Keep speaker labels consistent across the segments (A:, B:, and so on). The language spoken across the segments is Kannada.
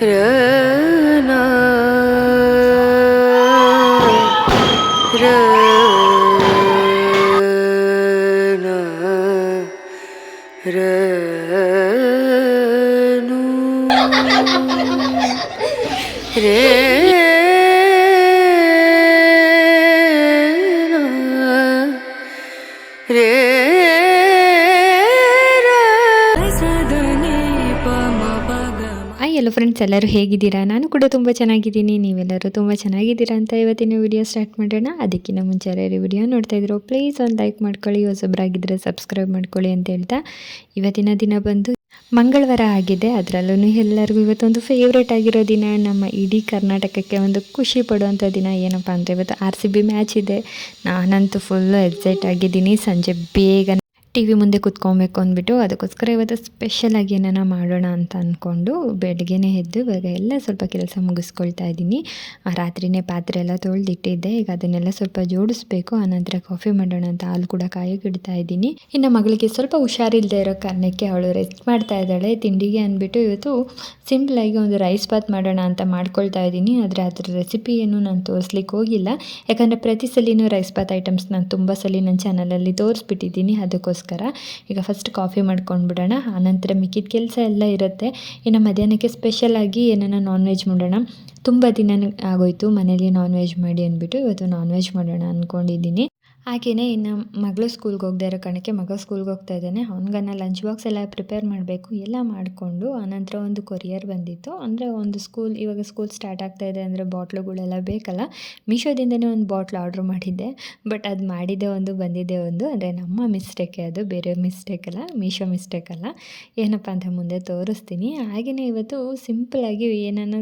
A: रा ಎಲ್ಲೋ ಫ್ರೆಂಡ್ಸ್ ಎಲ್ಲರೂ ಹೇಗಿದ್ದೀರಾ? ನಾನು ಕೂಡ ತುಂಬ ಚೆನ್ನಾಗಿದ್ದೀನಿ. ನೀವೆಲ್ಲರೂ ತುಂಬ ಚೆನ್ನಾಗಿದ್ದೀರಾ ಅಂತ ಇವತ್ತಿನ ವಿಡಿಯೋ ಸ್ಟಾರ್ಟ್ ಮಾಡೋಣ. ಅದಕ್ಕಿಂತ ಮುಂಚೆ ಯಾರು ವಿಡಿಯೋ ನೋಡ್ತಾ ಇದ್ರು ಪ್ಲೀಸ್ ಒಂದು ಲೈಕ್ ಮಾಡ್ಕೊಳ್ಳಿ ಹೊಸೊಬ್ಬರಾಗಿದ್ದರೆ ಸಬ್ಸ್ಕ್ರೈಬ್ ಮಾಡ್ಕೊಳ್ಳಿ ಅಂತ ಹೇಳ್ತಾ ಇವತ್ತಿನ ದಿನ ಬಂದು ಮಂಗಳವಾರ ಆಗಿದೆ. ಅದರಲ್ಲೂ ಎಲ್ಲರಿಗೂ ಇವತ್ತೊಂದು ಫೇವ್ರೇಟ್ ಆಗಿರೋ ದಿನ. ನಮ್ಮ ಇಡೀ ಕರ್ನಾಟಕಕ್ಕೆ ಒಂದು ಖುಷಿ ಪಡುವಂಥ ದಿನ ಏನಪ್ಪ ಅಂದರೆ ಇವತ್ತು ಆರ್ ಸಿ ಬಿ ಮ್ಯಾಚ್ ಇದೆ. ನಾನಂತೂ ಫುಲ್ಲು ಎಕ್ಸೈಟ್ ಆಗಿದ್ದೀನಿ. ಸಂಜೆ ಬೇಗ ಟಿ ವಿ ಮುಂದೆ ಕುತ್ಕೊಬೇಕು ಅಂದ್ಬಿಟ್ಟು ಅದಕ್ಕೋಸ್ಕರ ಇವತ್ತು ಸ್ಪೆಷಲಾಗಿ ಏನಾನ ಮಾಡೋಣ ಅಂತ ಅಂದ್ಕೊಂಡು ಬೆಳಗ್ಗೆನೇ ಎದ್ದು ಇವಾಗ ಎಲ್ಲ ಸ್ವಲ್ಪ ಕೆಲಸ ಮುಗಿಸ್ಕೊಳ್ತಾ ಇದ್ದೀನಿ. ರಾತ್ರಿನೇ ಪಾತ್ರೆ ಎಲ್ಲ ತೊಳೆದಿಟ್ಟಿದ್ದೆ. ಈಗ ಅದನ್ನೆಲ್ಲ ಸ್ವಲ್ಪ ಜೋಡಿಸ್ಬೇಕು. ಆನಂತರ ಕಾಫಿ ಮಾಡೋಣ ಅಂತ ಹಾಲು ಕೂಡ ಕಾಯೋಕೆ ಇಡ್ತಾ ಇದ್ದೀನಿ. ಇನ್ನು ಮಗಳಿಗೆ ಸ್ವಲ್ಪ ಹುಷಾರಿಲ್ಲದೆ ಇರೋ ಕಾರಣಕ್ಕೆ ಅವಳು ರೆಸ್ಟ್ ಮಾಡ್ತಾ ಇದ್ದಾಳೆ. ತಿಂಡಿಗೆ ಅಂದ್ಬಿಟ್ಟು ಇವತ್ತು ಸಿಂಪಲಾಗಿ ಒಂದು ರೈಸ್ ಬಾತ್ ಮಾಡೋಣ ಅಂತ ಮಾಡ್ಕೊಳ್ತಾ ಇದ್ದೀನಿ. ಆದರೆ ಅದರ ರೆಸಿಪಿ ಏನು ನಾನು ತೋರಿಸ್ಲಿಕ್ಕೆ ಹೋಗಿಲ್ಲ. ಯಾಕಂದರೆ ಪ್ರತಿ ಸಲಿನೂ ರೈಸ್ ಬಾತ್ ಐಟಮ್ಸ್ ನಾನು ತುಂಬ ಸಲ ನನ್ನ ಚಾನಲಲ್ಲಿ ತೋರಿಸ್ಬಿಟ್ಟಿದ್ದೀನಿ. ಅದಕ್ಕೋಸ್ಕರ ಈಗ ಫಸ್ಟ್ ಕಾಫಿ ಮಾಡ್ಕೊಂಡು ಬಿಡೋಣ ಆನಂತರ ಮಿಕ್ಕಿದ ಕೆಲಸ ಎಲ್ಲ ಇರುತ್ತೆ. ಇನ್ನು ಮಧ್ಯಾಹ್ನಕ್ಕೆ ಸ್ಪೆಷಲಾಗಿ ಏನನ್ನ ನಾನ್ ವೆಜ್ ಮಾಡೋಣ. ತುಂಬ ದಿನ ಆಗೋಯ್ತು ಮನೇಲಿ ನಾನ್ ವೆಜ್ ಮಾಡಿ ಅಂದ್ಬಿಟ್ಟು ಇವತ್ತು ನಾನ್ ವೆಜ್ ಮಾಡೋಣ ಅಂದ್ಕೊಂಡಿದ್ದೀನಿ ಹಾಗೆಯೇ ಇನ್ನು ಮಗಳು ಸ್ಕೂಲ್ಗೆ ಹೋಗದೆ ಇರೋ ಕಣಕ್ಕೆ ಮಗ ಸ್ಕೂಲ್ಗೆ ಹೋಗ್ತಾ ಇದ್ದಾನೆ. ಅವ್ನಿಗನ್ನ ಲಂಚ್ ಬಾಕ್ಸ್ ಎಲ್ಲ ಪ್ರಿಪೇರ್ ಮಾಡಬೇಕು. ಎಲ್ಲ ಮಾಡಿಕೊಂಡು ಆನಂತರ ಒಂದು ಕೊರಿಯರ್ ಬಂದಿತ್ತು. ಅಂದರೆ ಒಂದು ಸ್ಕೂಲ್ ಇವಾಗ ಸ್ಕೂಲ್ ಸ್ಟಾರ್ಟ್ ಆಗ್ತಾ ಇದೆ ಅಂದರೆ ಬಾಟ್ಲುಗಳೆಲ್ಲ ಬೇಕಲ್ಲ. ಮೀಶೋದಿಂದನೇ ಒಂದು ಬಾಟ್ಲ್ ಆರ್ಡ್ರ್ ಮಾಡಿದ್ದೆ. ಬಟ್ ಅದು ಮಾಡಿದ್ದೆ ಒಂದು, ಬಂದಿದ್ದೆ ಒಂದು. ಅಂದರೆ ನಮ್ಮ ಮಿಸ್ಟೇಕೆ ಅದು, ಬೇರೆ ಮಿಸ್ಟೇಕ್ ಅಲ್ಲ, ಮೀಶೋ ಮಿಸ್ಟೇಕ್ ಅಲ್ಲ. ಏನಪ್ಪ ಅಂತ ಮುಂದೆ ತೋರಿಸ್ತೀನಿ. ಹಾಗೆಯೇ ಇವತ್ತು ಸಿಂಪಲಾಗಿ ಏನನ್ನ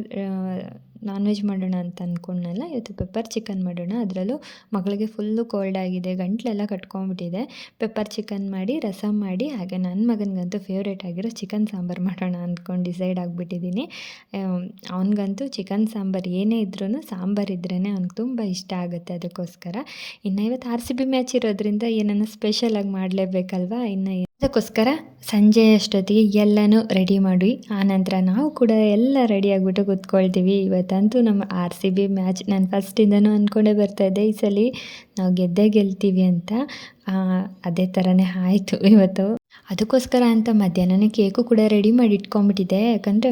A: ನಾನ್ ವೆಜ್ ಮಾಡೋಣ ಅಂತ ಅಂದ್ಕೊಂಡಲ್ಲ ಇವತ್ತು ಪೆಪ್ಪರ್ ಚಿಕನ್ ಮಾಡೋಣ. ಅದರಲ್ಲೂ ಮಗಳಿಗೆ ಫುಲ್ಲು ಕೋಲ್ಡ್ ಆಗಿದೆ, ಗಂಟ್ಲೆಲ್ಲ ಕಟ್ಕೊಂಡ್ಬಿಟ್ಟಿದೆ. ಪೆಪ್ಪರ್ ಚಿಕನ್ ಮಾಡಿ ರಸಮ್ ಮಾಡಿ, ಹಾಗೆ ನನ್ನ ಮಗನಿಗಂತೂ ಫೇವ್ರೇಟ್ ಆಗಿರೋ ಚಿಕನ್ ಸಾಂಬಾರು ಮಾಡೋಣ ಅಂದ್ಕೊಂಡು ಡಿಸೈಡ್ ಆಗಿಬಿಟ್ಟಿದ್ದೀನಿ. ಅವನಿಗಂತೂ ಚಿಕನ್ ಸಾಂಬಾರು ಏನೇ ಇದ್ರೂ ಸಾಂಬಾರು ಇದ್ರೇ ಅವ್ನಿಗೆ ತುಂಬ ಇಷ್ಟ ಆಗುತ್ತೆ ಅದಕ್ಕೋಸ್ಕರ. ಇನ್ನು ಇವತ್ತು ಆರ್ ಸಿ ಬಿ ಮ್ಯಾಚ್ ಇರೋದ್ರಿಂದ ಏನನ್ನ ಸ್ಪೆಷಲಾಗಿ ಮಾಡಲೇಬೇಕಲ್ವಾ? ಇನ್ನು ಅದಕ್ಕೋಸ್ಕರ ಸಂಜೆಯಷ್ಟೊತ್ತಿಗೆ ಎಲ್ಲನೂ ರೆಡಿ ಮಾಡಿ ಆನಂತರ ನಾವು ಕೂಡ ಎಲ್ಲ ರೆಡಿಯಾಗಿಬಿಟ್ಟು ಕೂತ್ಕೊಳ್ತೀವಿ. ಇವತ್ತಂತೂ ನಮ್ಮ ಆರ್ ಸಿ ಬಿ ಮ್ಯಾಚ್ ನಾನು ಫಸ್ಟಿಂದನೂ ಅಂದ್ಕೊಂಡೇ ಬರ್ತಾಯಿದ್ದೆ ಈ ಸಲ ನಾವು ಗೆದ್ದೇ ಗೆಲ್ತೀವಿ ಅಂತ ಅದೇ ಥರನೇ ಆಯಿತು ಇವತ್ತು. ಅದಕ್ಕೋಸ್ಕರ ಅಂತ ಮಧ್ಯಾಹ್ನನೇ ಕೇಕು ಕೂಡ ರೆಡಿ ಮಾಡಿ ಇಟ್ಕೊಂಬಿಟ್ಟಿದ್ದೆ ಯಾಕಂದರೆ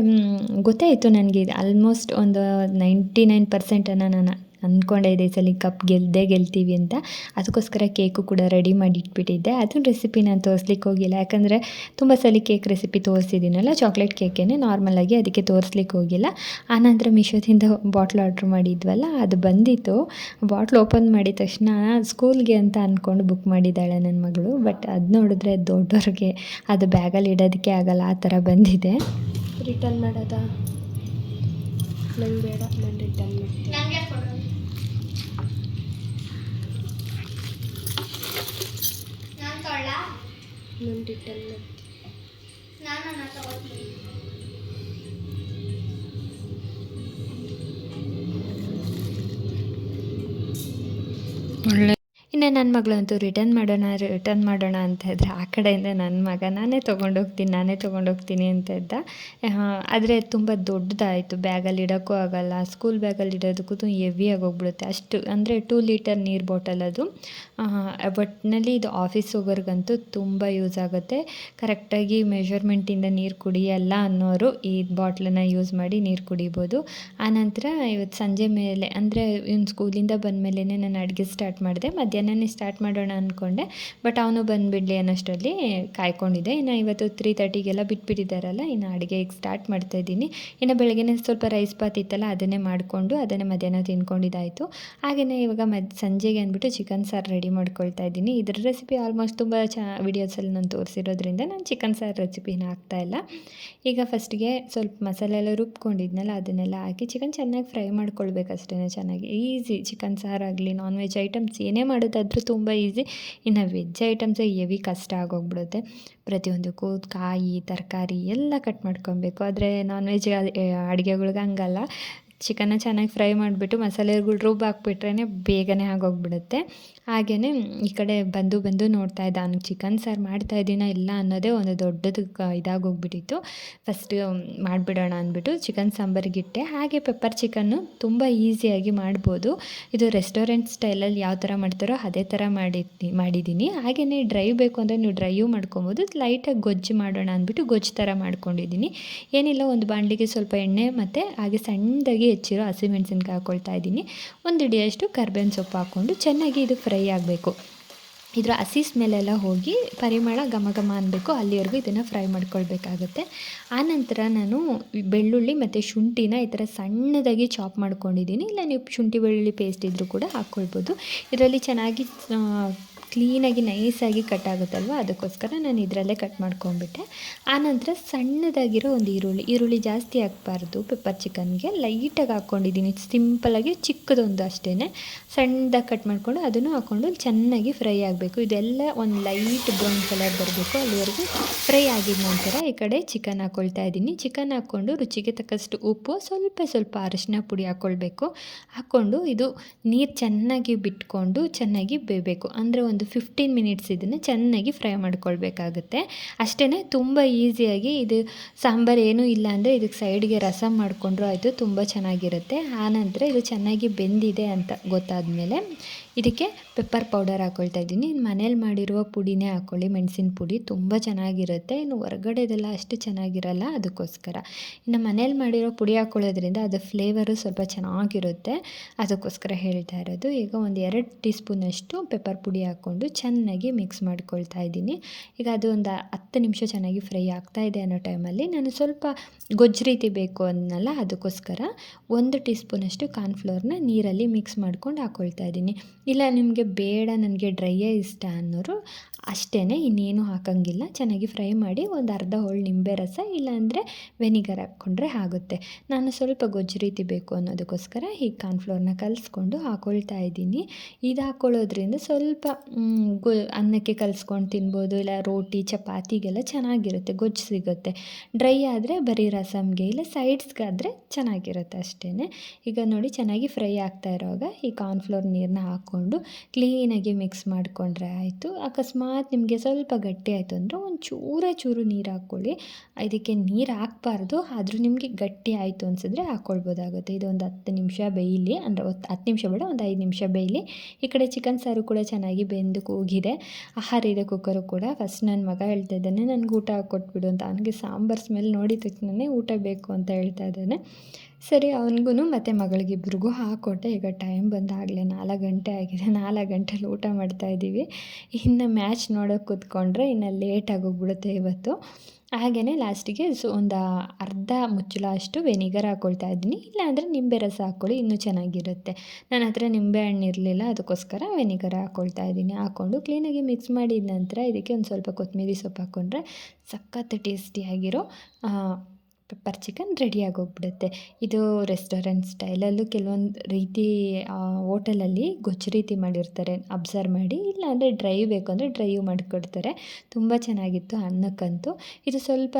A: ಗೊತ್ತಾಯಿತು ನನಗೆ ಆಲ್ಮೋಸ್ಟ್ ಒಂದು ನೈಂಟಿ ನೈನ್ ಪರ್ಸೆಂಟನ್ನು ನಾನು ಅಂದ್ಕೊಂಡೆ ಇದೆ ಈ ಸಲ ಕಪ್ ಗೆಲ್ಲದೆ ಗೆಲ್ತೀವಿ ಅಂತ. ಅದಕ್ಕೋಸ್ಕರ ಕೇಕು ಕೂಡ ರೆಡಿ ಮಾಡಿ ಇಟ್ಬಿಟ್ಟಿದ್ದೆ ಅದನ್ನ ರೆಸಿಪಿ ನಾನು ತೋರಿಸ್ಲಿಕ್ಕೆ ಹೋಗಿಲ್ಲ. ಯಾಕಂದರೆ ತುಂಬ ಸಲ ಕೇಕ್ ರೆಸಿಪಿ ತೋರಿಸಿದ್ದೀನಲ್ಲ ಚಾಕ್ಲೇಟ್ ಕೇಕೇನೆ ನಾರ್ಮಲಾಗಿ ಅದಕ್ಕೆ ತೋರಿಸ್ಲಿಕ್ಕೆ ಹೋಗಿಲ್ಲ. ಆನಂತರ ಮಿಶೋದಿಂದ ಬಾಟ್ಲ್ ಆರ್ಡ್ರ್ ಮಾಡಿದ್ವಲ್ಲ ಅದು ಬಂದಿತ್ತು. ಬಾಟ್ಲ್ ಓಪನ್ ಮಾಡಿದ ತಕ್ಷಣ ಸ್ಕೂಲ್ಗೆ ಅಂತ ಅಂದ್ಕೊಂಡು ಬುಕ್ ಮಾಡಿದ್ದಾಳೆ ನನ್ನ ಮಗಳು. ಬಟ್ ಅದು ನೋಡಿದ್ರೆ ದೊಡ್ಡವ್ರಿಗೆ ಅದು ಬ್ಯಾಗಲ್ಲಿ ಇಡೋದಕ್ಕೆ ಆಗಲ್ಲ ಆ ಥರ ಬಂದಿದೆ.
B: ರಿಟರ್ನ್ ಮಾಡೋದಾ? ನಂಗೆ ಬೇಡ ನಾನು ರಿಟರ್ನ್ ಮಾಡ್ತೀನಿ. ನಾನು ರಿಟರ್ನ್ ಮಾಡ್ತೀನಿ
A: ಒಳ್ಳೆ ಇನ್ನು ನನ್ನ ಮಗಳಂತೂ ರಿಟರ್ನ್ ಮಾಡೋಣ ರಿಟರ್ನ್ ಮಾಡೋಣ ಅಂತ ಇದ್ದರೆ ಆ ಕಡೆಯಿಂದ ನನ್ನ ಮಗ, ನಾನೇ ತೊಗೊಂಡೋಗ್ತೀನಿ ನಾನೇ ತೊಗೊಂಡೋಗ್ತೀನಿ ಅಂತ ಇದ್ದ. ಆದರೆ ತುಂಬ ದೊಡ್ಡದಾಯಿತು. ಬ್ಯಾಗಲ್ಲಿ ಇಡೋಕ್ಕೂ ಆಗೋಲ್ಲ. ಸ್ಕೂಲ್ ಬ್ಯಾಗಲ್ಲಿ ಇಡೋದಕ್ಕೂ ಹೆವಿ ಹೋಗ್ಬಿಡುತ್ತೆ. ಅಷ್ಟು, ಅಂದರೆ ಟೂ ಲೀಟರ್ ನೀರು ಬಾಟಲ್ ಅದು. ಒಟ್ಟಿನಲ್ಲಿ ಇದು ಆಫೀಸ್ ಹೋಗೋರ್ಗಂತೂ ತುಂಬ ಯೂಸ್ ಆಗುತ್ತೆ. ಕರೆಕ್ಟಾಗಿ ಮೆಷರ್ಮೆಂಟಿಂದ ನೀರು ಕುಡಿಯಲ್ಲ ಅನ್ನೋರು ಈ ಬಾಟ್ಲನ್ನ ಯೂಸ್ ಮಾಡಿ ನೀರು ಕುಡಿಬೋದು. ಆನಂತರ ಇವತ್ತು ಸಂಜೆ ಮೇಲೆ, ಅಂದರೆ ಇವ್ನು ಸ್ಕೂಲಿಂದ ಬಂದ ಮೇಲೇ ನಾನು ಅಡುಗೆ ಸ್ಟಾರ್ಟ್ ಮಾಡಿದೆ. ಸ್ಟಾರ್ಟ್ ಮಾಡೋಣ ಅಂದ್ಕೊಂಡೆ ಬಟ್ ಅವನು ಬಂದುಬಿಡಲಿ ಅನ್ನೋಷ್ಟರಲ್ಲಿ ಕಾಯ್ಕೊಂಡಿದ್ದೆ. ಇನ್ನು ಇವತ್ತು ತ್ರೀ ತರ್ಟಿಗೆಲ್ಲ ಬಿಟ್ಬಿಟ್ಟಿದ್ದಾರಲ್ಲ, ಇನ್ನು ಅಡುಗೆಗೆ ಸ್ಟಾರ್ಟ್ ಮಾಡ್ತಾಯಿದ್ದೀನಿ ಇನ್ನು ಬೆಳಗ್ಗೆನೇ ಸ್ವಲ್ಪ ರೈಸ್ ಬಾತ್ ಇತ್ತಲ್ಲ, ಅದನ್ನೇ ಮಾಡಿಕೊಂಡು ಅದನ್ನೇ ಮಧ್ಯಾಹ್ನ ತಿನ್ಕೊಂಡಿದ್ದಾಯಿತು. ಹಾಗೆಯೇ ಇವಾಗ ಮದ್, ಸಂಜೆಗೆ ಅಂದ್ಬಿಟ್ಟು ಚಿಕನ್ ಸಾರು ರೆಡಿ ಮಾಡ್ಕೊಳ್ತಾ ಇದ್ದೀನಿ. ಇದರ ರೆಸಿಪಿ ಆಲ್ಮೋಸ್ಟ್ ತುಂಬ ಚ ವಿಡಿಯೋಸಲ್ಲಿ ನಾನು ತೋರಿಸಿರೋದ್ರಿಂದ ನಾನು ಚಿಕನ್ ಸಾರು ರೆಸಿಪಿನ ಹಾಕ್ತಾಯಿಲ್ಲ ಈಗ ಫಸ್ಟಿಗೆ ಸ್ವಲ್ಪ ಮಸಾಲೆ ಎಲ್ಲ ರುಬ್ಕೊಂಡಿದ್ನಲ್ಲ, ಅದನ್ನೆಲ್ಲ ಹಾಕಿ ಚಿಕನ್ ಚೆನ್ನಾಗಿ ಫ್ರೈ ಮಾಡ್ಕೊಳ್ಬೇಕಷ್ಟೇ ಚೆನ್ನಾಗಿ. ಈಸಿ ಚಿಕನ್ ಸಾರು ಆಗಲಿ ನಾನ್ ವೆಜ್ ಐಟಮ್ಸ್ ಏನೇ ಮಾಡೋದಾದ್ರೂ ತುಂಬ ಈಸಿ ಇನ್ನು ವೆಜ್ ಐಟಮ್ಸೇ ಹೆವಿ ಕಷ್ಟ ಆಗೋಗ್ಬಿಡುತ್ತೆ. ಪ್ರತಿಯೊಂದಕ್ಕೂ ಕಾಯಿ, ತರಕಾರಿ ಎಲ್ಲ ಕಟ್ ಮಾಡ್ಕೊಬೇಕು. ಆದರೆ ನಾನ್ ವೆಜ್ ಅಡುಗೆಗಳ್ಗೆ ಹಂಗಲ್ಲ. ಚಿಕನ್ನ ಚೆನ್ನಾಗಿ ಫ್ರೈ ಮಾಡಿಬಿಟ್ಟು ಮಸಾಲೆಗಳು ರುಬ್ಬು ಹಾಕ್ಬಿಟ್ರೇ ಬೇಗನೆ ಆಗೋಗ್ಬಿಡುತ್ತೆ. ಹಾಗೆಯೇ ಈ ಕಡೆ ಬಂದು ಬಂದು ನೋಡ್ತಾ ಇದ್ದ, ನಾನು ಚಿಕನ್ ಸಾರು ಮಾಡ್ತಾ ಇದ್ದೀನ ಇಲ್ಲ ಅನ್ನೋದೇ ಒಂದು ದೊಡ್ಡದು ಕ ಇದಾಗೋಗ್ಬಿಟ್ಟಿತ್ತು. ಫಸ್ಟ್ ಮಾಡಿಬಿಡೋಣ ಅಂದ್ಬಿಟ್ಟು ಚಿಕನ್ ಸಾಂಬಾರಿಗಿಟ್ಟೆ ಹಾಗೆ ಪೆಪ್ಪರ್ ಚಿಕನ್ನು ತುಂಬ ಈಸಿಯಾಗಿ ಮಾಡ್ಬೋದು. ಇದು ರೆಸ್ಟೋರೆಂಟ್ ಸ್ಟೈಲಲ್ಲಿ ಯಾವ ಥರ ಮಾಡ್ತಾರೋ ಅದೇ ಥರ ಮಾಡಿದ್ದೀನಿ ಮಾಡಿದ್ದೀನಿ. ಹಾಗೆಯೇ ಡ್ರೈ ಬೇಕು ಅಂದರೆ ನೀವು ಡ್ರೈಯೂ ಮಾಡ್ಕೊಬೋದು. ಲೈಟಾಗಿ ಗೊಜ್ಜು ಮಾಡೋಣ ಅಂದ್ಬಿಟ್ಟು ಗೊಜ್ಜು ಥರ ಮಾಡ್ಕೊಂಡಿದ್ದೀನಿ. ಏನಿಲ್ಲ, ಒಂದು ಬಾಣಲಿಗೆ ಸ್ವಲ್ಪ ಎಣ್ಣೆ ಮತ್ತು ಹಾಗೆ ಸಣ್ಣದಾಗಿ ಹೆಚ್ಚಿರೋ ಹಸಿಮೆಣಸಿನ್ಕಾಯಿ ಹಾಕ್ಕೊಳ್ತಾ ಇದ್ದೀನಿ. ಒಂದು ಹಿಡಿಯಷ್ಟು ಕರ್ಬೇವಿನ ಸೊಪ್ಪು ಹಾಕ್ಕೊಂಡು ಚೆನ್ನಾಗಿ ಇದು ಫ್ರೈ ಆಗಬೇಕು. ಇದರ ಹಸಿ ಸ್ಮೆಲೆಲ್ಲ ಹೋಗಿ ಪರಿಮಳ ಘಮ ಘಮ ಅನ್ನಬೇಕು ಅಲ್ಲಿವರೆಗೂ ಇದನ್ನು ಫ್ರೈ ಮಾಡ್ಕೊಳ್ಬೇಕಾಗುತ್ತೆ. ಆನಂತರ ನಾನು ಬೆಳ್ಳುಳ್ಳಿ ಮತ್ತು ಶುಂಠಿನ ಈ ಥರ ಸಣ್ಣದಾಗಿ ಚಾಪ್ ಮಾಡ್ಕೊಂಡಿದ್ದೀನಿ. ಇಲ್ಲ ನೀವು ಶುಂಠಿ ಬೆಳ್ಳುಳ್ಳಿ ಪೇಸ್ಟ್ ಇದ್ದರೂ ಕೂಡ ಹಾಕ್ಕೊಳ್ಬೋದು ಇದರಲ್ಲಿ ಚೆನ್ನಾಗಿ ಕ್ಲೀನಾಗಿ ನೈಸಾಗಿ ಕಟ್ ಆಗುತ್ತಲ್ವ? ಅದಕ್ಕೋಸ್ಕರ ನಾನು ಇದರಲ್ಲೇ ಕಟ್ ಮಾಡ್ಕೊಂಡ್ಬಿಟ್ಟೆ. ಆನಂತರ ಸಣ್ಣದಾಗಿರೋ ಒಂದು ಈರುಳ್ಳಿ ಈರುಳ್ಳಿ ಜಾಸ್ತಿ ಹಾಕ್ಬಾರ್ದು ಪೆಪ್ಪರ್ ಚಿಕನ್ಗೆ. ಲೈಟಾಗಿ ಹಾಕ್ಕೊಂಡಿದ್ದೀನಿ ಸಿಂಪಲಾಗಿ ಚಿಕ್ಕದೊಂದು ಅಷ್ಟೇ ಸಣ್ಣದಾಗಿ ಕಟ್ ಮಾಡಿಕೊಂಡು ಅದನ್ನು ಹಾಕ್ಕೊಂಡು ಚೆನ್ನಾಗಿ ಫ್ರೈ ಆಗಬೇಕು. ಇದೆಲ್ಲ ಒಂದು ಲೈಟ್ ಬ್ರೌನ್ ಕಲರ್ ಬರಬೇಕು. ಅಲ್ಲಿವರೆಗೂ ಫ್ರೈ ಆಗಿದ ನಂತರ ಈ ಕಡೆ ಚಿಕನ್ ಹಾಕ್ಕೊಳ್ತಾ ಇದ್ದೀನಿ. ಚಿಕನ್ ಹಾಕ್ಕೊಂಡು ರುಚಿಗೆ ತಕ್ಕಷ್ಟು ಉಪ್ಪು, ಸ್ವಲ್ಪ ಸ್ವಲ್ಪ ಅರಿಶಿನ ಪುಡಿ ಹಾಕ್ಕೊಳ್ಬೇಕು ಹಾಕ್ಕೊಂಡು ಇದು ನೀರು ಚೆನ್ನಾಗಿ ಬಿಟ್ಕೊಂಡು ಚೆನ್ನಾಗಿ ಬೇಯಬೇಕು. ಅಂದರೆ ಫಿಫ್ಟೀನ್ ಮಿನಿಟ್ಸ್ ಇದನ್ನು ಚೆನ್ನಾಗಿ ಫ್ರೈ ಮಾಡ್ಕೊಳ್ಬೇಕಾಗುತ್ತೆ. ಅಷ್ಟೇ ತುಂಬ ಈಸಿಯಾಗಿ ಇದು ಸಾಂಬಾರು ಏನೂ ಇಲ್ಲ ಅಂದರೆ ಇದಕ್ಕೆ ಸೈಡ್ಗೆ ರಸ ಮಾಡಿಕೊಂಡ್ರು ಆಯಿತು, ತುಂಬ ಚೆನ್ನಾಗಿರುತ್ತೆ. ಆನಂತರ ಇದು ಚೆನ್ನಾಗಿ ಬೆಂದಿದೆ ಅಂತ ಗೊತ್ತಾದ ಮೇಲೆ ಇದಕ್ಕೆ ಪೆಪ್ಪರ್ ಪೌಡರ್ ಹಾಕ್ಕೊಳ್ತಾ ಇದ್ದೀನಿ. ಮನೇಲಿ ಮಾಡಿರುವ ಪುಡಿನೇ ಹಾಕ್ಕೊಳ್ಳಿ ಮೆಣಸಿನ ಪುಡಿ ತುಂಬ ಚೆನ್ನಾಗಿರುತ್ತೆ. ಇನ್ನು ಹೊರಗಡೆದೆಲ್ಲ ಅಷ್ಟು ಚೆನ್ನಾಗಿರಲ್ಲ ಅದಕ್ಕೋಸ್ಕರ. ಇನ್ನು ಮನೇಲಿ ಮಾಡಿರೋ ಪುಡಿ ಹಾಕ್ಕೊಳ್ಳೋದ್ರಿಂದ ಅದು ಫ್ಲೇವರು ಸ್ವಲ್ಪ ಚೆನ್ನಾಗಿರುತ್ತೆ. ಅದಕ್ಕೋಸ್ಕರ ಹೇಳ್ತಾ ಇರೋದು. ಈಗ ಒಂದು ಎರಡು ಟೀ ಸ್ಪೂನಷ್ಟು ಪೆಪ್ಪರ್ ಪುಡಿ ಹಾಕ್ಕೊಂಡು ಚೆನ್ನಾಗಿ ಮಿಕ್ಸ್ ಮಾಡ್ಕೊಳ್ತಾ ಇದ್ದೀನಿ. ಈಗ ಅದು ಒಂದು ಹತ್ತು ನಿಮಿಷ ಚೆನ್ನಾಗಿ ಫ್ರೈ ಆಗ್ತಾ ಇದೆ ಅನ್ನೋ ಟೈಮಲ್ಲಿ ನಾನು ಸ್ವಲ್ಪ ಗೊಜ್ಜು ರೀತಿ ಬೇಕು ಅನ್ನಲ್ಲ, ಅದಕ್ಕೋಸ್ಕರ ಒಂದು ಟೀ ಸ್ಪೂನಷ್ಟು ಕಾರ್ನ್ಫ್ಲೋರ್ನ ನೀರಲ್ಲಿ ಮಿಕ್ಸ್ ಮಾಡ್ಕೊಂಡು ಹಾಕ್ಕೊಳ್ತಾ ಇದ್ದೀನಿ. ಇಲ್ಲ, ನಿಮಗೆ ಬೇಡ, ನನಗೆ ಡ್ರೈಯೇ ಇಷ್ಟ ಅನ್ನೋರು ಅಷ್ಟೇ ಇನ್ನೇನು ಹಾಕೋಂಗಿಲ್ಲ. ಚೆನ್ನಾಗಿ ಫ್ರೈ ಮಾಡಿ ಒಂದು ಅರ್ಧ ಹೋಳು ನಿಂಬೆ ರಸ ಇಲ್ಲಾಂದರೆ ವೆನಿಗರ್ ಹಾಕ್ಕೊಂಡ್ರೆ ಆಗುತ್ತೆ. ನಾನು ಸ್ವಲ್ಪ ಗೊಜ್ಜು ರೀತಿ ಬೇಕು ಅನ್ನೋದಕ್ಕೋಸ್ಕರ ಈ ಕಾರ್ನ್ಫ್ಲೋರ್ನ ಕಲಿಸ್ಕೊಂಡು ಹಾಕ್ಕೊಳ್ತಾ ಇದ್ದೀನಿ. ಇದು ಹಾಕ್ಕೊಳ್ಳೋದ್ರಿಂದ ಸ್ವಲ್ಪ ಗೊ ಅನ್ನಕ್ಕೆ ಕಲಿಸ್ಕೊಂಡು ತಿನ್ಬೋದು, ಇಲ್ಲ ರೋಟಿ ಚಪಾತಿಗೆಲ್ಲ ಚೆನ್ನಾಗಿರುತ್ತೆ, ಗೊಜ್ಜು ಸಿಗುತ್ತೆ. ಡ್ರೈ ಆದರೆ ಬರೀ ರಸಮ್ಗೆ ಇಲ್ಲ ಸೈಡ್ಸ್ಗಾದರೆ ಚೆನ್ನಾಗಿರುತ್ತೆ ಅಷ್ಟೇ ಈಗ ನೋಡಿ ಚೆನ್ನಾಗಿ ಫ್ರೈ ಆಗ್ತಾ ಇರೋವಾಗ ಈ ಕಾರ್ನ್ಫ್ಲೋರ್ ನೀರನ್ನ ಹಾಕ್ಕೊಂಡು ಕ್ಲೀನಾಗಿ ಮಿಕ್ಸ್ ಮಾಡಿಕೊಂಡ್ರೆ ಆಯಿತು. ಅಕಸ್ಮಾತ್ ನಿಮಗೆ ಸ್ವಲ್ಪ ಗಟ್ಟಿ ಆಯಿತು ಅಂದರೆ ಒಂದು ಚೂರೇ ಚೂರು ನೀರು ಹಾಕ್ಕೊಳ್ಳಿ. ಇದಕ್ಕೆ ನೀರು ಹಾಕ್ಬಾರ್ದು, ಆದರೂ ನಿಮಗೆ ಗಟ್ಟಿ ಆಯಿತು ಅನಿಸಿದ್ರೆ ಹಾಕ್ಕೊಳ್ಬೋದಾಗುತ್ತೆ. ಇದೊಂದು ಹತ್ತು ನಿಮಿಷ ಬೇಯಲಿ, ಅಂದರೆ ಹತ್ತು ನಿಮಿಷ ಬೇಡ, ಒಂದು ಐದು ನಿಮಿಷ ಬೇಯಲಿ. ಈ ಕಡೆ ಚಿಕನ್ ಸಾರು ಕೂಡ ಚೆನ್ನಾಗಿ ಬೆಂದು ಕೂಗಿದೆ. ಆಹಾರ ಇದೆ ಕುಕ್ಕರು ಕೂಡ ಫಸ್ಟ್ ನನ್ನ ಮಗ ಹೇಳ್ತಾ ಇದ್ದಾನೆ, ನನಗೆ ಊಟ ಹಾಕ್ಕೊಟ್ಬಿಡು ಅಂತ. ಅವನಿಗೆ ಸಾಂಬಾರು ಸ್ಮೆಲ್ ನೋಡಿದ ತಕ್ಷಣನೇ ಊಟ ಬೇಕು ಅಂತ ಹೇಳ್ತಾ ಇದ್ದಾನೆ. ಸರಿ ಅವನಿಗೂ ಮತ್ತು ಮಗಳಿಗಿಬ್ರಿಗೂ ಹಾಕ್ಕೊಟ್ಟೆ ಈಗ ಟೈಮ್ ಬಂದಾಗಲೇ ನಾಲ್ಕು ಗಂಟೆ ಆಗಿದೆ. ನಾಲ್ಕು ಗಂಟೆಲಿ ಊಟ ಮಾಡ್ತಾ ಇದ್ದೀವಿ. ಇನ್ನು ಮ್ಯಾಚ್ ನೋಡೋಕೆ ಕೂತ್ಕೊಂಡ್ರೆ ಇನ್ನು ಲೇಟ್ ಆಗೋಗ್ಬಿಡುತ್ತೆ ಇವತ್ತು. ಹಾಗೆಯೇ ಲಾಸ್ಟಿಗೆ ಸೊ ಒಂದು ಅರ್ಧ ಮುಚ್ಚಳ ಅಷ್ಟು ವೆನಿಗರ್ ಹಾಕ್ಕೊಳ್ತಾ ಇದ್ದೀನಿ. ಇಲ್ಲಾಂದರೆ ನಿಂಬೆ ರಸ ಹಾಕ್ಕೊಳ್ಳಿ, ಇನ್ನೂ ಚೆನ್ನಾಗಿರುತ್ತೆ. ನನ್ನ ಹತ್ರ ನಿಂಬೆ ಹಣ್ಣು ಇರಲಿಲ್ಲ, ಅದಕ್ಕೋಸ್ಕರ ವೆನಿಗರ್ ಹಾಕ್ಕೊಳ್ತಾ ಇದ್ದೀನಿ. ಹಾಕ್ಕೊಂಡು ಕ್ಲೀನಾಗಿ ಮಿಕ್ಸ್ ಮಾಡಿದ ನಂತರ ಇದಕ್ಕೆ ಒಂದು ಸ್ವಲ್ಪ ಕೊತ್ತಂಬರಿ ಸೊಪ್ಪು ಹಾಕ್ಕೊಂಡ್ರೆ ಸಖತ್ ಟೇಸ್ಟಿಯಾಗಿರೋ ಪೆಪ್ಪರ್ ಚಿಕನ್ ರೆಡಿಯಾಗಿ ಹೋಗ್ಬಿಡುತ್ತೆ ಇದು ರೆಸ್ಟೋರೆಂಟ್ ಸ್ಟೈಲಲ್ಲೂ ಕೆಲವೊಂದು ರೀತಿ ಹೋಟೆಲಲ್ಲಿ ಗೊಜ್ಜು ರೀತಿ ಮಾಡಿರ್ತಾರೆ. ಅಬ್ಸರ್ವ್ ಮಾಡಿ, ಇಲ್ಲಾಂದರೆ ಡ್ರೈ ಬೇಕು ಅಂದರೆ ಡ್ರೈಯು ಮಾಡಿಕೊಡ್ತಾರೆ. ತುಂಬ ಚೆನ್ನಾಗಿತ್ತು ಅನ್ನಕ್ಕಂತೂ. ಇದು ಸ್ವಲ್ಪ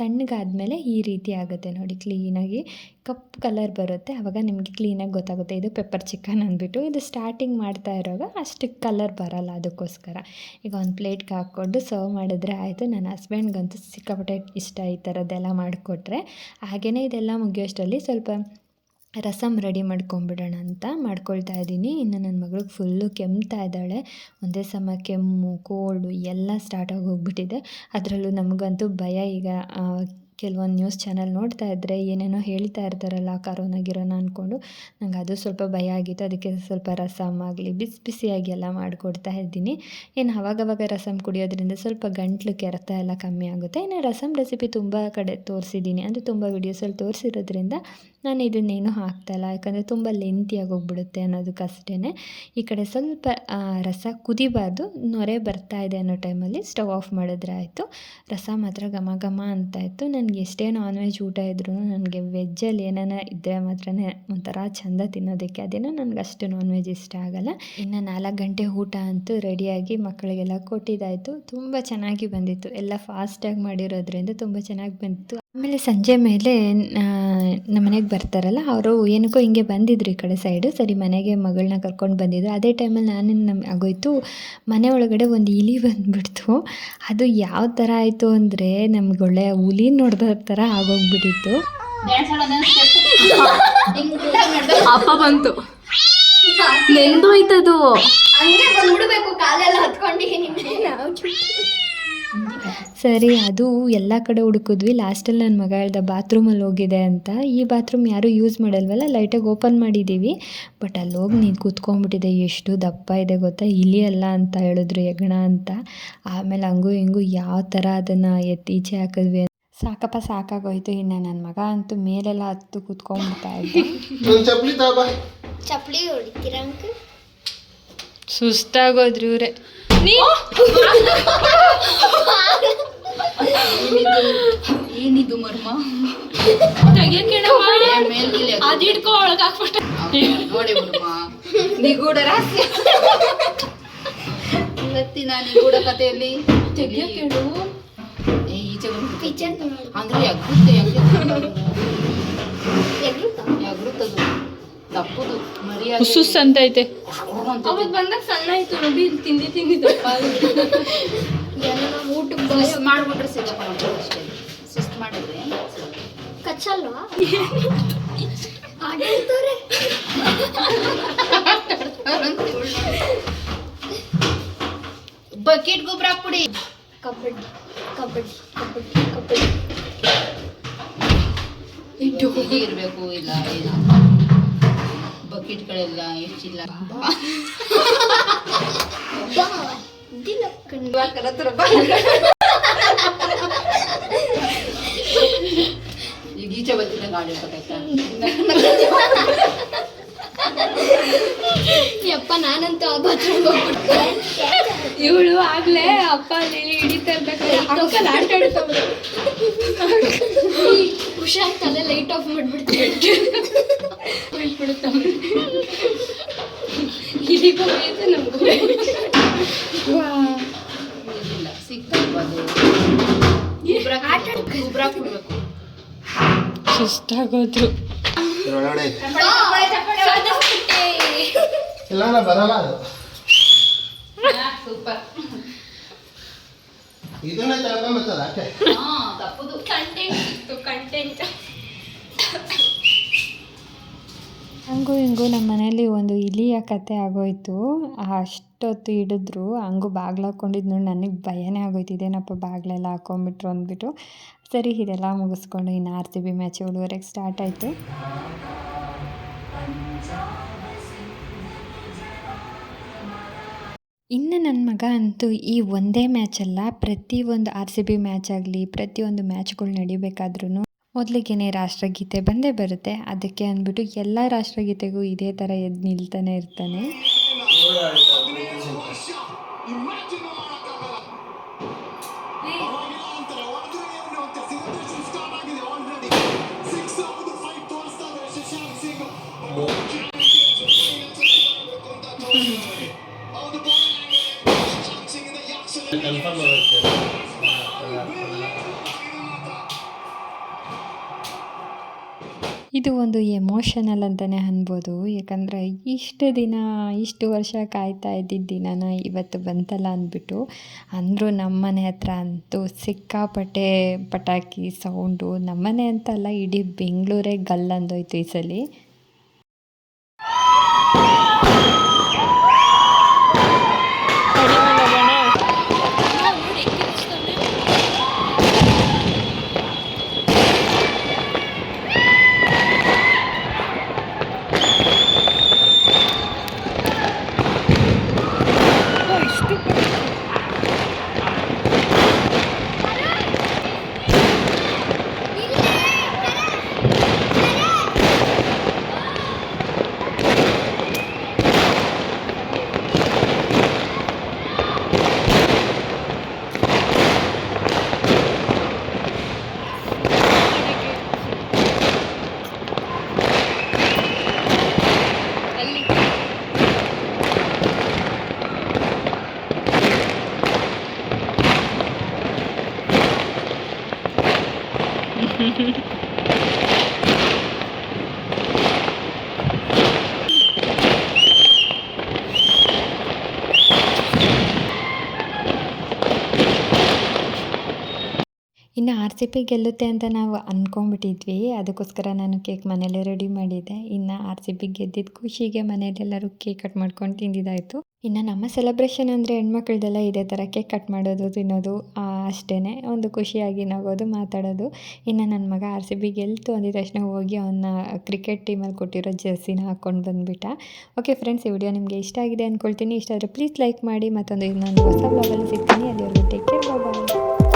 A: ತಣ್ಣಗಾದ್ಮೇಲೆ ಈ ರೀತಿ ಆಗುತ್ತೆ ನೋಡಿ ಕ್ಲೀನಾಗಿ ಕಪ್ಪು ಕಲರ್ ಬರುತ್ತೆ ಆವಾಗ ನಿಮಗೆ ಕ್ಲೀನಾಗಿ ಗೊತ್ತಾಗುತ್ತೆ. ಇದು ಪೆಪ್ಪರ್ ಚಿಕನ್ ಅಂದ್ಬಿಟ್ಟು, ಇದು ಸ್ಟಾರ್ಟಿಂಗ್ ಮಾಡ್ತಾ ಇರೋವಾಗ ಅಷ್ಟು ಕಲರ್ ಬರಲ್ಲ ಅದಕ್ಕೋಸ್ಕರ. ಈಗ ಒಂದು ಪ್ಲೇಟ್ಗೆ ಹಾಕ್ಕೊಂಡು ಸರ್ವ್ ಮಾಡಿದ್ರೆ ಆಯಿತು. ನನ್ನ ಹಸ್ಬೆಂಡ್ಗಂತೂ ಸಿಕ್ಕಾಪಟ್ಟೆ ಇಷ್ಟ ಈ ಥರದ್ದೆಲ್ಲ ಮಾಡಿಕೊಟ್ರೆ. ಹಾಗೆಯೇ ಇದೆಲ್ಲ ಮುಗಿಯೋಷ್ಟರಲ್ಲಿ ಸ್ವಲ್ಪ ರಸಮ್ ರೆಡಿ ಮಾಡ್ಕೊಂಬಿಡೋಣ ಅಂತ ಮಾಡ್ಕೊಳ್ತಾ ಇದ್ದೀನಿ. ಇನ್ನು ನನ್ನ ಮಗಳಿಗೆ ಫುಲ್ಲು ಕೆಮ್ತಾ ಇದ್ದಾಳೆ. ಒಂದೇ ಸಮ ಕೆಮ್ಮು ಕೋಲ್ಡು ಎಲ್ಲ ಸ್ಟಾರ್ಟಾಗಿ ಹೋಗ್ಬಿಟ್ಟಿದೆ. ಅದರಲ್ಲೂ ನಮಗಂತೂ ಭಯ ಈಗ ಕೆಲವೊಂದು ನ್ಯೂಸ್ ಚಾನಲ್ ನೋಡ್ತಾ ಇದ್ದರೆ ಏನೇನೋ ಹೇಳ್ತಾ ಇರ್ತಾರಲ್ಲ ಕರೋನಾ ಗಿರೋನಾ ಅಂದ್ಕೊಂಡು ನಂಗೆ ಅದು ಸ್ವಲ್ಪ ಭಯ ಆಗಿತ್ತು. ಅದಕ್ಕೆ ಸ್ವಲ್ಪ ರಸಮ್ ಆಗಲಿ, ಬಿಸಿ ಬಿಸಿಯಾಗಿ ಎಲ್ಲ ಮಾಡಿಕೊಡ್ತಾ ಇದ್ದೀನಿ. ಏನು ಅವಾಗವಾಗ ರಸಮ್ ಕುಡಿಯೋದ್ರಿಂದ ಸ್ವಲ್ಪ ಗಂಟ್ಲು ಕೆರೆತ ಎಲ್ಲ ಕಮ್ಮಿ ಆಗುತ್ತೆ. ಇನ್ನು ರಸಮ್ ರೆಸಿಪಿ ತುಂಬ ಕಡೆ ತೋರಿಸಿದ್ದೀನಿ. ಅಂದರೆ ತುಂಬ ವೀಡಿಯೋಸಲ್ಲಿ ತೋರಿಸಿರೋದ್ರಿಂದ ನಾನು ಇದನ್ನೇನು ಹಾಕ್ತಾಯಿಲ್ಲ ಯಾಕಂದರೆ ತುಂಬ ಲೆಂತಿಯಾಗಿ ಹೋಗ್ಬಿಡುತ್ತೆ ಅನ್ನೋದಕ್ಕಷ್ಟೇ ಈ ಕಡೆ ಸ್ವಲ್ಪ ರಸ ಕುದಿಬಾರ್ದು. ನೊರೆ ಬರ್ತಾ ಇದೆ ಅನ್ನೋ ಟೈಮಲ್ಲಿ ಸ್ಟವ್ ಆಫ್ ಮಾಡಿದ್ರೆ ಆಯಿತು. ರಸ ಮಾತ್ರ ಘಮ ಘಮ ಅಂತ ಇತ್ತು. ನನಗೆ ಎಷ್ಟೇ ನಾನ್ ವೆಜ್ ಊಟ ಇದ್ರೂ ನನಗೆ ವೆಜ್ಜಲ್ಲಿ ಏನಾನ ಇದ್ದರೆ ಮಾತ್ರ ಒಂಥರ ಚಂದ ತಿನ್ನೋದಕ್ಕೆ. ಅದೇನೋ ನನಗೆ ಅಷ್ಟು ನಾನ್ ವೆಜ್ ಇಷ್ಟ ಆಗಲ್ಲ. ಇನ್ನು ನಾಲ್ಕು ಗಂಟೆ ಊಟ ಅಂತೂ ರೆಡಿಯಾಗಿ ಮಕ್ಕಳಿಗೆಲ್ಲ ಕೊಟ್ಟಿದ್ದಾಯಿತು. ತುಂಬ ಚೆನ್ನಾಗಿ ಬಂದಿತ್ತು. ಎಲ್ಲ ಫಾಸ್ಟಾಗಿ ಮಾಡಿರೋದ್ರಿಂದ ತುಂಬ ಚೆನ್ನಾಗಿ ಬಂದಿತ್ತು. ಆಮೇಲೆ ಸಂಜೆ ಮೇಲೆ ನಮ್ಮ ಮನೆಗೆ ಬರ್ತಾರಲ್ಲ ಅವರು ಏನಕ್ಕೋ ಹಿಂಗೆ ಬಂದಿದ್ರು ಈ ಕಡೆ ಸೈಡು ಸರಿ ಮನೆಗೆ ಮಗಳನ್ನ ಕರ್ಕೊಂಡು ಬಂದಿದ್ರು. ಅದೇ ಟೈಮಲ್ಲಿ ನಾನೇನು ನಮ್ಮ ಆಗೋಯ್ತು. ಮನೆ ಒಳಗಡೆ ಒಂದು ಇಲಿ ಬಂದುಬಿಡ್ತು. ಅದು ಯಾವ ಥರ ಆಯಿತು ಅಂದರೆ ನಮ್ಗೆ ಒಳ್ಳೆಯ ಹುಲಿ ನೋಡಿದ ಥರ ಆಗೋಗ್ಬಿಟ್ಟಿತ್ತು.
B: ಅಪ್ಪ ಬಂತು. ನೆಂದೋಯ್ತದು
C: ಹಂಗೆ ಬಂದ್ಬಿಡ್ಬೇಕು ಕಾಲೆಲ್ಲ ಹತ್ಕೊಂಡಿದ್ದೀನಿ. ನಾವು
A: ಸರಿ ಅದು ಎಲ್ಲ ಕಡೆ ಹುಡುಕಿದ್ವಿ. ಲಾಸ್ಟಲ್ಲಿ ನನ್ನ ಮಗ ಹೇಳ್ದ ಬಾತ್ರೂಮಲ್ಲಿ ಹೋಗಿದೆ ಅಂತ. ಈ ಬಾತ್ರೂಮ್ ಯಾರೂ ಯೂಸ್ ಮಾಡಲ್ವಲ್ಲ ಲೈಟಾಗಿ ಓಪನ್ ಮಾಡಿದ್ದೀವಿ ಬಟ್ ಅಲ್ಲಿ ಹೋಗಿ ನೀನು ಕೂತ್ಕೊಂಡ್ಬಿಟ್ಟಿದೆ ಎಷ್ಟು ದಪ್ಪ ಇದೆ ಗೊತ್ತಾ? ಇಲಿ ಅಲ್ಲ ಅಂತ ಹೇಳಿದ್ರು ಯಗಣ ಅಂತ. ಆಮೇಲೆ ಹಂಗೂ ಹಿಂಗೂ ಯಾವ ಥರ ಅದನ್ನು ಎತ್ತಿ ಈಚೆ ಹಾಕಿದ್ವಿ ಸಾಕಪ್ಪ ಸಾಕಾಗೋಯ್ತು. ಇನ್ನು ನನ್ನ ಮಗ ಅಂತೂ ಮೇಲೆಲ್ಲ ಹತ್ತು ಕೂತ್ಕೊಂಡ್ಬಿಡ್ತಾ ಇದ್ದೆ.
D: ಚಪ್ಪಲಿ
C: ಚಪ್ಪಲಿ ಹೊಡಿತೀರ ಅಂಕಲ್?
A: ಸುಸ್ತಾಗೋದ್ರು ಇವರೇ.
E: ಏನಿದು ಮರ್ಮ?
B: ಅದು ಹಿಡ್ಕೊ ಒಳಗೆ ಹಾಕ್ಬಿಟ್ಟು
E: ನೋಡಿ ಮರ್ಮ. ನಿಗೂಢ ರಹಸ್ಯ. ಇವತ್ತಿನ ನಿಗೂಢ ಕಥೆಯಲ್ಲಿ
B: ತೆಗಿಯ ಕೇಳು
E: ಏ, ಈಚೆ ಬಂದ್ಬಿಟ್ಟು.
C: ಪಿಕ್ಚರ್
E: ಅಂದ್ರೆ ತಪ್ಪುದು. ಮರ್ಯಾದೆ
B: ಸುಸ್ ಅಂತ ಐತೆ. ಅವತ್ತು ಬಂದಾಗ ಸಣ್ಣ ಆಯ್ತು ನೋಡಿ ಇಲ್ಲಿ ತಿಂದಿ ತಿಂದಿ ದಪ್ಪ
C: ಎಲ್ಲ ಊಟಕ್ಕೆ
E: ಮಾಡ್ಬಿಟ್ರೆ ಸಿಗಪ್ಪ ಅಷ್ಟೇ. ಸುಸ್ತು ಮಾಡಿದ್ರೆ
C: ಕಚ್ಚಲ್ವಾ?
E: ಬಕೆಟ್ ಗೊಬ್ಬರ ಹಾಕ್ಬಿಡಿ.
C: ಕಬಡ್ಡಿ ಕಬಡ್ಡಿ ಕಬಡ್ಡಿ ಕಬಡ್ಡಿ
E: ಹೀಗೆ ಇರಬೇಕು ಇಲ್ಲ ಇಲ್ಲ. ಬಕೆಟ್ಗಳೆಲ್ಲ ಹೆಚ್ಚಿಲ್ಲ. ಈಗ ಈಚೆ ಗಾಡಿ ಗೊತ್ತಾಯ್ತಾ
C: ಯಪ್ಪ ನಾನಂತೂ ಆ ಬಾತ್ರೂಮ್
B: ಇವಳು ಆಗ್ಲೇ ಅಪ್ಪ ಅಲ್ಲಿ ಹಿಡಿತಾ ಇರ್ಬೇಕಾದ್ರೆ ಆಟ
C: ಹುಷಾರ್ ತಲೆ ಲೈಟ್ ಆಫ್ ಮಾಡ್ಬಿಡ್ತೀನಿ.
B: ಹೋಯ್ತು ನಮಗೂ.
E: ಇಲ್ಲ ಸಿಕ್ತಲ್ವ ಅದು ಗೊಬ್ಬರ ಗೊಬ್ಬರ ಹಾಕ್ಬಿಡ್ಬೇಕು
A: ಸುಸ್ತಾಗೋದ್ರು
D: ಒಳಗಡೆ ಇಲ್ಲ ಬರಲ್ಲ ಅದು.
E: ಸೂಪರ್
D: ಇದನ್ನೇ ತಗೊಂಬತ್ತದ
E: ಹಾ ತಪ್ಪುದು.
B: ಕಂಟೆಂಟ್ ಕಂಟೆಂಟ್
A: ಹಂಗೂ ಹಿಂಗೂ ನಮ್ಮ ಮನೇಲಿ ಒಂದು ಇಲಿಯ ಕತೆ ಆಗೋಯ್ತು. ಅಷ್ಟೊತ್ತು ಹಿಡಿದ್ರು. ಹಂಗೂ ಬಾಗ್ಲು ಹಾಕ್ಕೊಂಡಿದ್ದು ನೋಡಿ ನನಗೆ ಭಯನೇ ಆಗೋಯ್ತು. ಇದೇನಪ್ಪ ಬಾಗ್ಲೆಲ್ಲ ಹಾಕೊಂಡ್ಬಿಟ್ರು ಅಂದ್ಬಿಟ್ಟು. ಸರಿ ಇದೆಲ್ಲ ಮುಗಿಸ್ಕೊಂಡು ಇನ್ನು ಆರ್ ಸಿ ಬಿ ಮ್ಯಾಚ್ ಏಳುವರೆಗೆ ಸ್ಟಾರ್ಟ್ ಆಯಿತು. ಇನ್ನು ನನ್ನ ಮಗ ಅಂತೂ ಈ ಒಂದೇ ಮ್ಯಾಚಲ್ಲ ಪ್ರತಿಯೊಂದು ಆರ್ ಸಿ ಬಿ ಮ್ಯಾಚ್ ಆಗಲಿ ಪ್ರತಿಯೊಂದು ಮ್ಯಾಚ್ಗಳು ನಡಿಬೇಕಾದ್ರೂ ಮೊದಲಿಗೆ ರಾಷ್ಟ್ರಗೀತೆ ಬಂದೇ ಬರುತ್ತೆ. ಅದಕ್ಕೆ ಅಂದ್ಬಿಟ್ಟು ಎಲ್ಲ ರಾಷ್ಟ್ರಗೀತೆಗೂ ಇದೇ ಥರ ಎದ್ದು ನಿಲ್ತಾನೆ ಇರ್ತಾನೆ. ಇದು ಒಂದು ಎಮೋಷನಲ್ ಅಂತಲೇ ಅನ್ಬೋದು. ಯಾಕಂದರೆ ಇಷ್ಟು ದಿನ, ಇಷ್ಟು ವರ್ಷ ಕಾಯ್ತಾ ಇದ್ದಿದ್ದ ದಿನನ ಇವತ್ತು ಬಂತಲ್ಲ ಅಂದ್ಬಿಟ್ಟು, ಅಂದರೂ ನಮ್ಮನೆ ಹತ್ರ ಅಂತೂ ಸಿಕ್ಕಾಪಟ್ಟೆ ಪಟಾಕಿ, ಸೌಂಡು, ನಮ್ಮನೆ ಅಂತಲ್ಲ ಇಡೀ ಬೆಂಗಳೂರೇ ಗಲ್ಲಂದೋಯ್ತು ಈ ಸಲ. ಸಿ ಪಿ ಗೆಲ್ಲುತ್ತೆ ಅಂತ ನಾವು ಅಂದ್ಕೊಂಬಿಟ್ಟಿದ್ವಿ ಅದಕ್ಕೋಸ್ಕರ ನಾನು ಕೇಕ್ ಮನೆಯಲ್ಲೇ ರೆಡಿ ಮಾಡಿದ್ದೆ. ಇನ್ನು ಆರ್ ಸಿ ಬಿ ಗೆದ್ದಿದ್ದ ಖುಷಿಗೆ ಮನೆಯಲ್ಲೆಲ್ಲರೂ ಕೇಕ್ ಕಟ್ ಮಾಡ್ಕೊಂಡು ತಿಂದಿದ್ದಾಯಿತು. ಇನ್ನು ನಮ್ಮ ಸೆಲೆಬ್ರೇಷನ್ ಅಂದರೆ ಹೆಣ್ಮಕ್ಳದೆಲ್ಲ ಇದೇ ಥರ ಕೇಕ್ ಕಟ್ ಮಾಡೋದು, ತಿನ್ನೋದು ಅಷ್ಟೇ ಒಂದು ಖುಷಿಯಾಗಿ ನಗೋದು, ಮಾತಾಡೋದು. ಇನ್ನು ನನ್ನ ಮಗ ಆರ್ ಸಿ ಬಿ ಗೆಲ್ತು ಅಂದಿದ ತಕ್ಷಣ ಹೋಗಿ ಅವನ್ನ ಕ್ರಿಕೆಟ್ ಟೀಮಲ್ಲಿ ಕೊಟ್ಟಿರೋ ಜರ್ಸಿನ ಹಾಕ್ಕೊಂಡು ಬಂದುಬಿಟ್ಟ. ಓಕೆ ಫ್ರೆಂಡ್ಸ್ ಈ ವಿಡಿಯೋ ನಿಮಗೆ ಇಷ್ಟ ಆಗಿದೆ ಅಂದ್ಕೊಳ್ತೀನಿ ಇಷ್ಟ ಆದರೆ ಪ್ಲೀಸ್ ಲೈಕ್ ಮಾಡಿ ಮತ್ತೊಂದು ಇನ್ನೊಂದು ಹೊಸ ಬ್ಲಾಗಲ್ಲಿ ಸಿಗ್ತೀನಿ. ಅಲ್ಲಿವರೆಗೂ ಟೇಕ್ ಕೇರ್ ಬಾಯ್